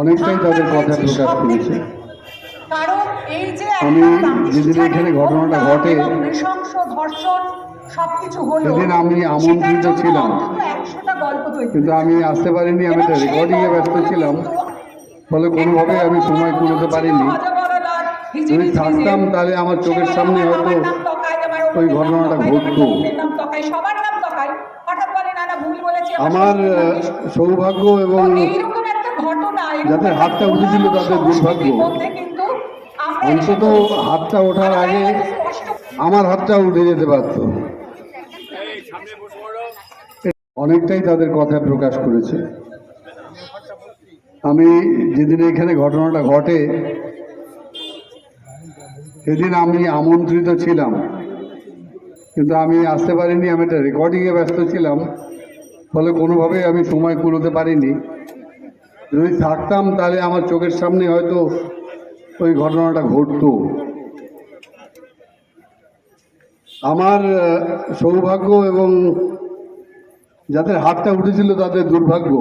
অনেকটাই তাদের কথা প্রকাশ করেছে আমি যেদিন এখানে ঘটনাটা ঘটে, সেদিন আমি আমন্ত্রিত ছিলাম। কিন্তু আমি আসতে পারিনি আমি একটা রেকর্ডিংয়ে ব্যস্ত ছিলাম। ফলে কোনোভাবে আমি সময় কুলোতে পারিনি। যদি থাকতাম তাহলে আমার চোখের সামনে হয়তো ওই ঘটনাটা ঘটতো। আমার সৌভাগ্য এবং যাদের হাতটা উঠেছিল তাদের দুর্ভাগ্য। অন্তত হাতটা ওঠার আগে আমার হাতটা উঠে যেতে পারত। অনেকটাই তাদের কথা প্রকাশ করেছে। আমি যেদিন এখানে ঘটনাটা ঘটে সেদিন আমি আমন্ত্রিত ছিলাম। কিন্তু আমি আসতে পারিনি আমি একটা রেকর্ডিংয়ে ব্যস্ত ছিলাম। ফলে কোনোভাবেই আমি সময় কুলোতে পারিনি। যদি থাকতাম, তাহলে আমার চোখের সামনে হয়তো ওই ঘটনাটা ঘটত। আমার সৌভাগ্য এবং যাদের হাতটা উঠেছিল তাদের দুর্ভাগ্য।